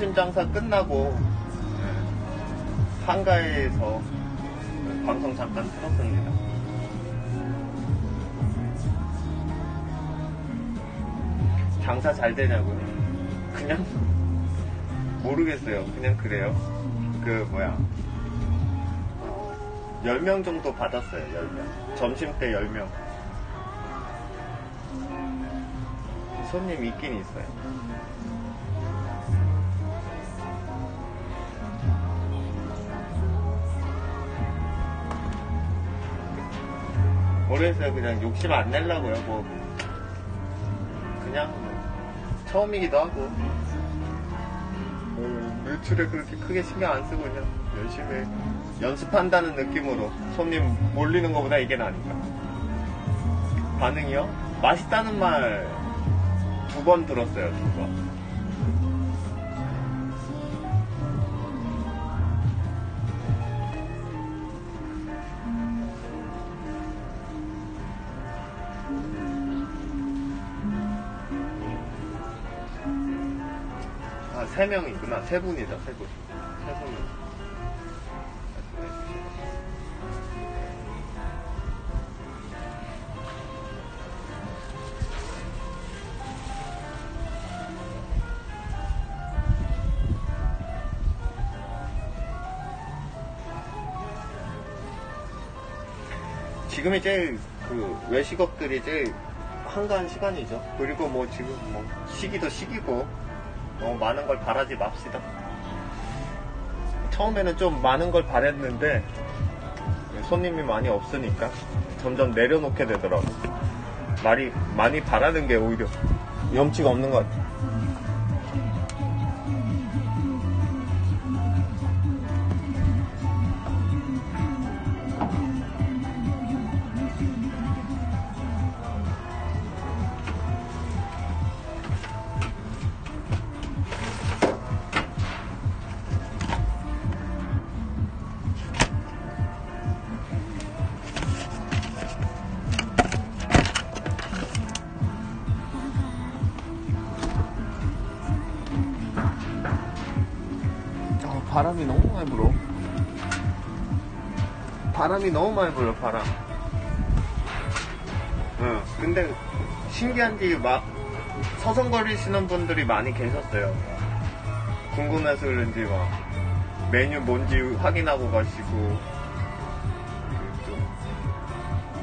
점심 장사 끝나고 한가해에서 방송 잠깐 틀었습니다. 장사 잘 되냐고요? 그냥 모르겠어요. 그냥 그래요. 그 뭐야 10명 정도 받았어요. 10명. 점심 때 10명. 손님 있긴 있어요. 모르겠어요. 그냥 욕심 안 내려고요. 뭐 그냥 처음이기도 하고 어, 매출에 그렇게 크게 신경 안 쓰고 그냥 열심히 연습한다는 느낌으로 손님 몰리는 것보다 이게 나니까 반응이요? 맛있다는 말 두 번 들었어요 두 번. 세 명이구나. 세 분이다, 세 분. 세 주시죠. 지금이 제일 그 외식업들이 제일 한가한 시간이죠. 그리고 뭐 지금 뭐 시기도 시기고 너무 많은 걸 바라지 맙시다. 처음에는 좀 많은 걸 바랬는데 손님이 많이 없으니까 점점 내려놓게 되더라고. 말이 많이 바라는 게 오히려 염치가 없는 것 같아. 바람이 너무 많이 불어, 바람. 응, 근데 신기한 게막 서성거리시는 분들이 많이 계셨어요. 궁금해서 그런지 막 메뉴 뭔지 확인하고 가시고 좀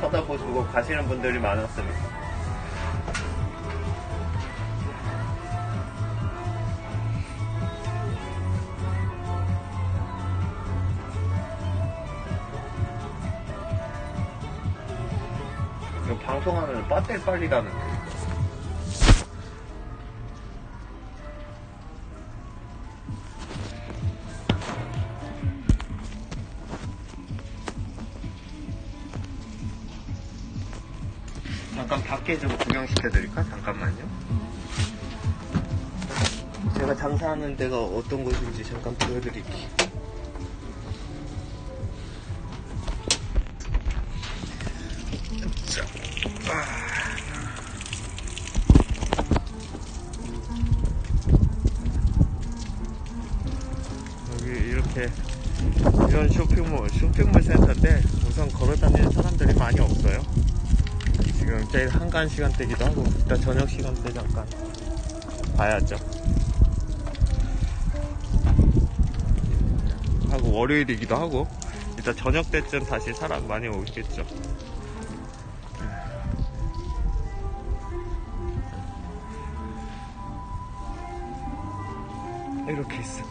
쳐다보시고 가시는 분들이 많았으니까. 빨리 가는데. 잠깐 밖에 좀 구경시켜드릴까? 잠깐만요. 제가 장사하는 데가 어떤 곳인지 잠깐 보여드릴게요. 이렇게 이런 쇼핑몰, 쇼핑몰 센터인데 우선 걸어 다니는 사람들이 많이 없어요. 지금 제일 한가한 시간대기도 하고 이따 저녁 시간대 잠깐 봐야죠. 하고 월요일이기도 하고 이따 저녁 때쯤 다시 사람 많이 오겠죠. 이렇게 있습니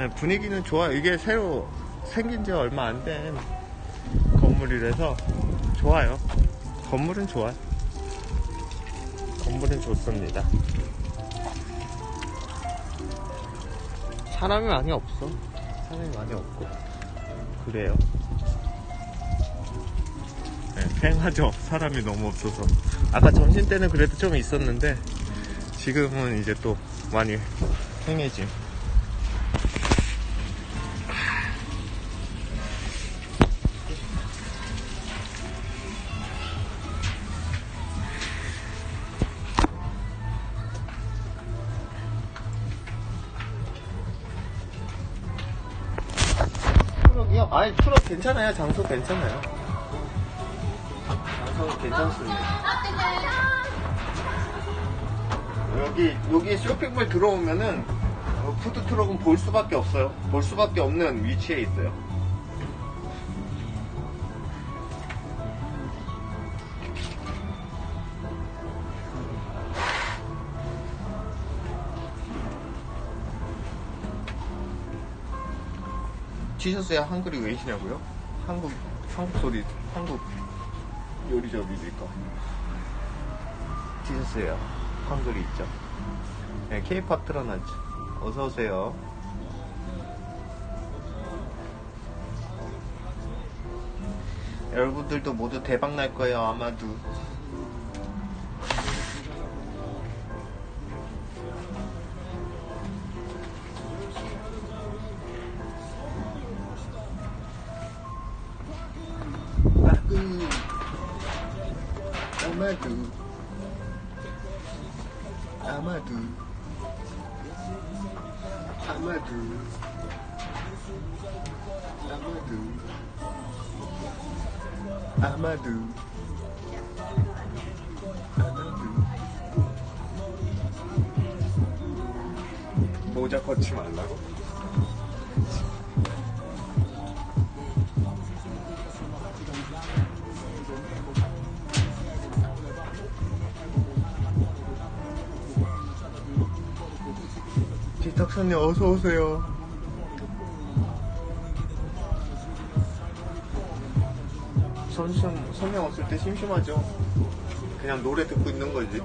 네, 분위기는 좋아요. 이게 새로 생긴 지 얼마 안 된 건물이라서 좋아요. 건물은 좋아요. 건물은 좋습니다. 사람이 많이 없어. 사람이 많이 없고. 그래요. 네, 팽하죠. 사람이 너무 없어서. 아까 점심 때는 그래도 좀 있었는데, 지금은 이제 또 많이 팽해짐. 아니, 트럭 괜찮아요. 장소 괜찮아요. 장소 괜찮습니다. 여기, 여기 쇼핑몰 들어오면은, 어, 푸드트럭은 볼 수밖에 없어요. 볼 수밖에 없는 위치에 있어요. 티셔츠에 한글이 왜시냐고요? 한국 한국 소리 한국 요리점이니까 티셔츠에요. 한글이 있죠. 네, K-팝 틀어놨죠. 어서 오세요. 여러분들도 모두 대박 날 거예요 아마도 아마도 아마도 아마도 아마도 아마도 아마도 모자 벗지 말라고? 지탁선님 어서 오세요. 선심 선명 없을 때 심심하죠. 그냥 노래 듣고 있는 거지.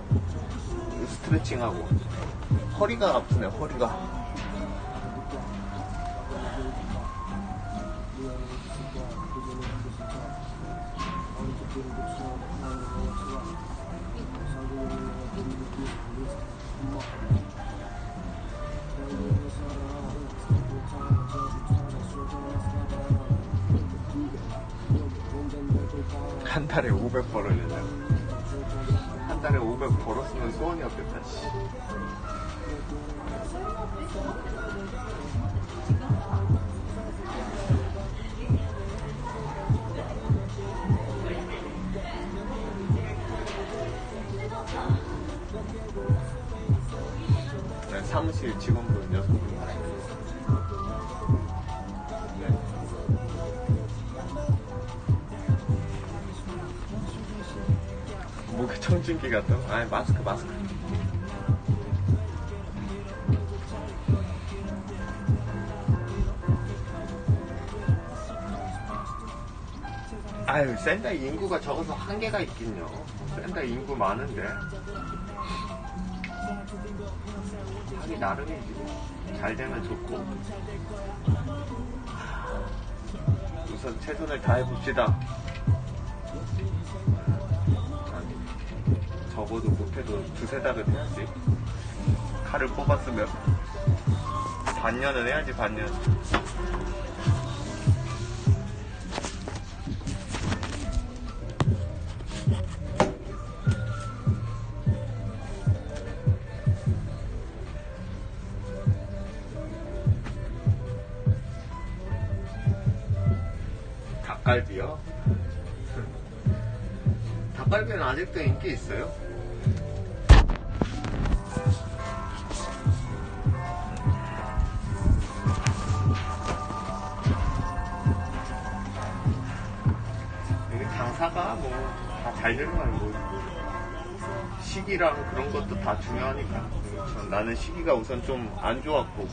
스트레칭하고 허리가 아프네 허리가. 달에 500 벌어내냐. 한 달에 500 벌었으면 소원이 없겠다, 씨. 네, 사무실 직원분 6분 청진기 같다. 아니 마스크 마스크. 아유 샌다이 인구가 적어서 한계가 있긴요. 샌다이 인구 많은데 하기 나름이지. 잘 되면 좋고. 우선 최선을 다해봅시다. 적어도 못해도 두세 달은 해야지. 칼을 뽑았으면 반년은 해야지 반년. 닭갈비요? 닭갈비는 아직도 인기 있어요? 잘 아니고 시기랑 그런 것도 다 중요하니까 전 나는 시기가 우선 좀 안 좋았고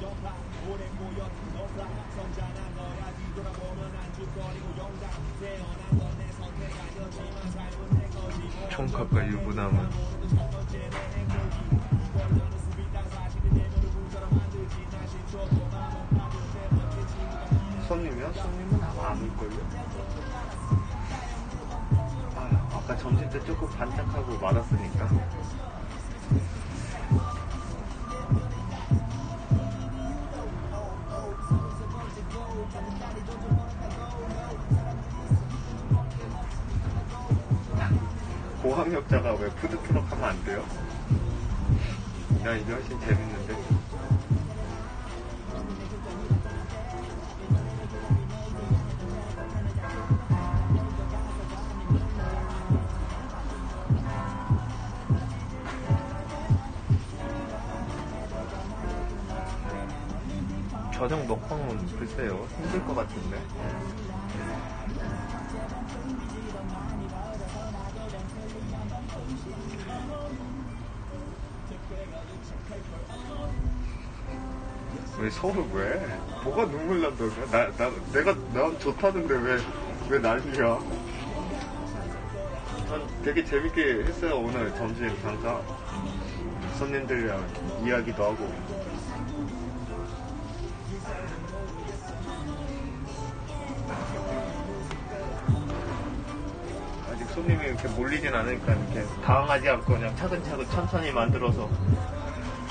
총각과 유부남은 손님이요? 손님은 아마 안 올걸요? 아까 점심 때 조금 반짝하고 말았으니까 고학력자가 왜 푸드트럭 하면 안 돼요? 난 이게 훨씬 재밌는데. 저녁 먹방은 글쎄요 힘들 것 같은데 왜 서울 왜? 뭐가 눈물 난다고? 나, 나, 내가, 난 좋다는데 왜, 왜 난리야? 전 되게 재밌게 했어요, 오늘 점심 항상. 손님들이랑 이야기도 하고. 아직 손님이 이렇게 몰리진 않으니까 이렇게 당황하지 않고 그냥 차근차근 천천히 만들어서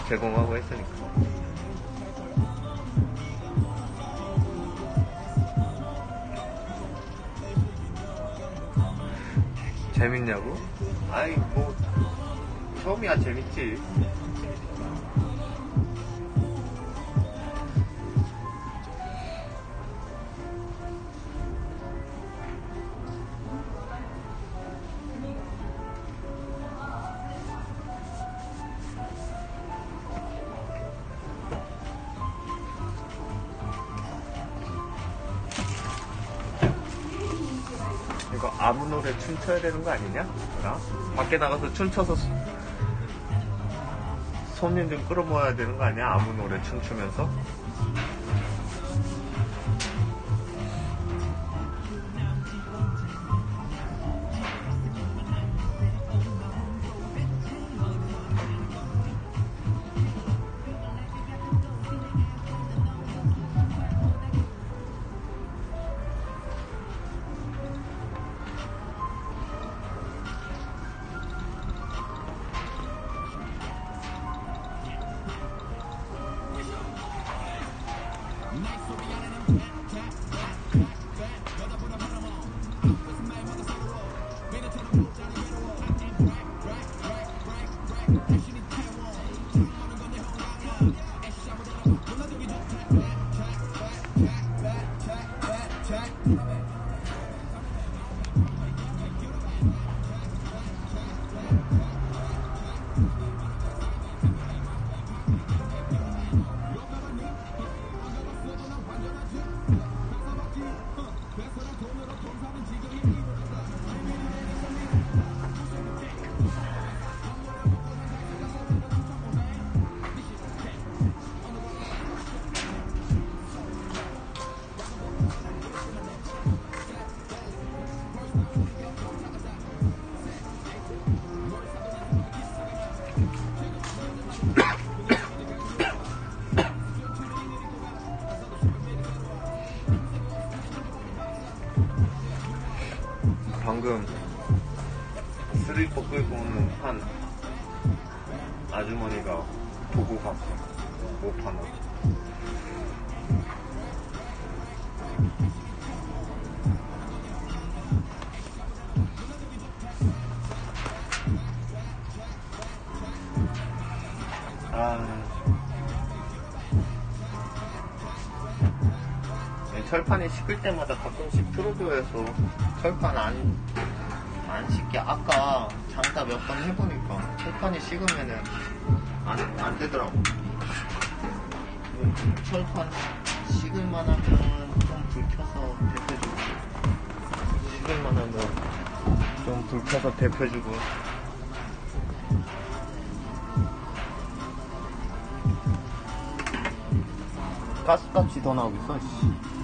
제공하고 했으니까. 재밌냐고? 아이 뭐 처음이야 재밌지 아무 노래 춤춰야 되는 거 아니냐? 나? 밖에 나가서 춤춰서 수- 손님 좀 끌어모아야 되는 거 아니야? 아무 노래 춤추면서? 철판이 식을 때마다 가끔씩 트로드에서 철판 안, 안 식게 아까 장사 몇번 해보니까 철판이 식으면은 안, 안 되더라고. 음, 철판 식을 만 하면 좀 불 켜서 데펴주고 식을 만 하면 좀 불 켜서 데펴주고 가스값이 더 나오고 있어, 씨.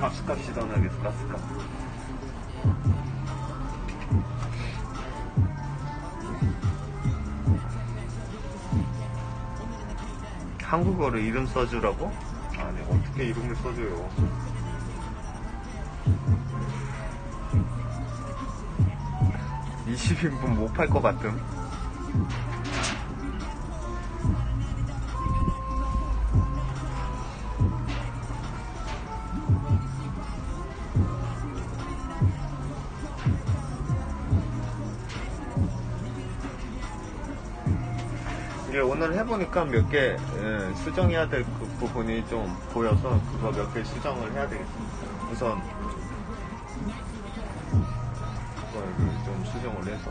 가스값이 더 나겠어, 가스값. 한국어로 이름 써주라고? 아니, 어떻게 이름을 써줘요. (20인분) 못 팔 것 같음 오늘 해보니까 몇 개 수정해야 될 그 부분이 좀 보여서 그거 몇 개 수정을 해야 되겠습니다. 우선 그걸 좀 수정을 해서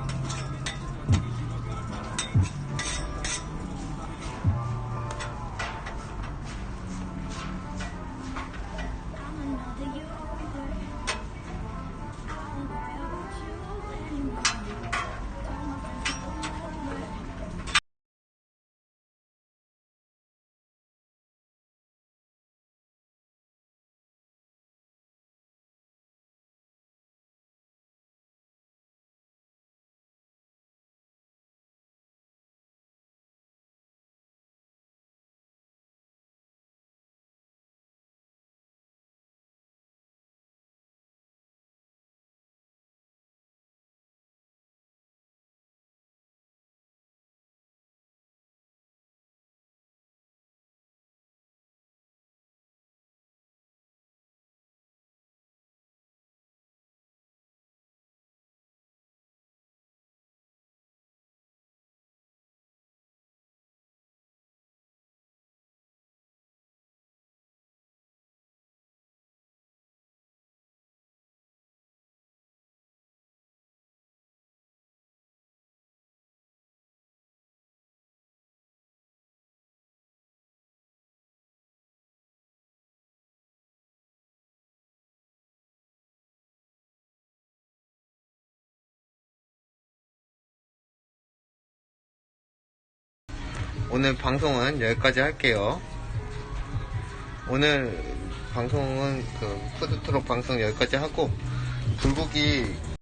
오늘 방송은 여기까지 할게요. 오늘 방송은 그 푸드트럭 방송 여기까지 하고 불고기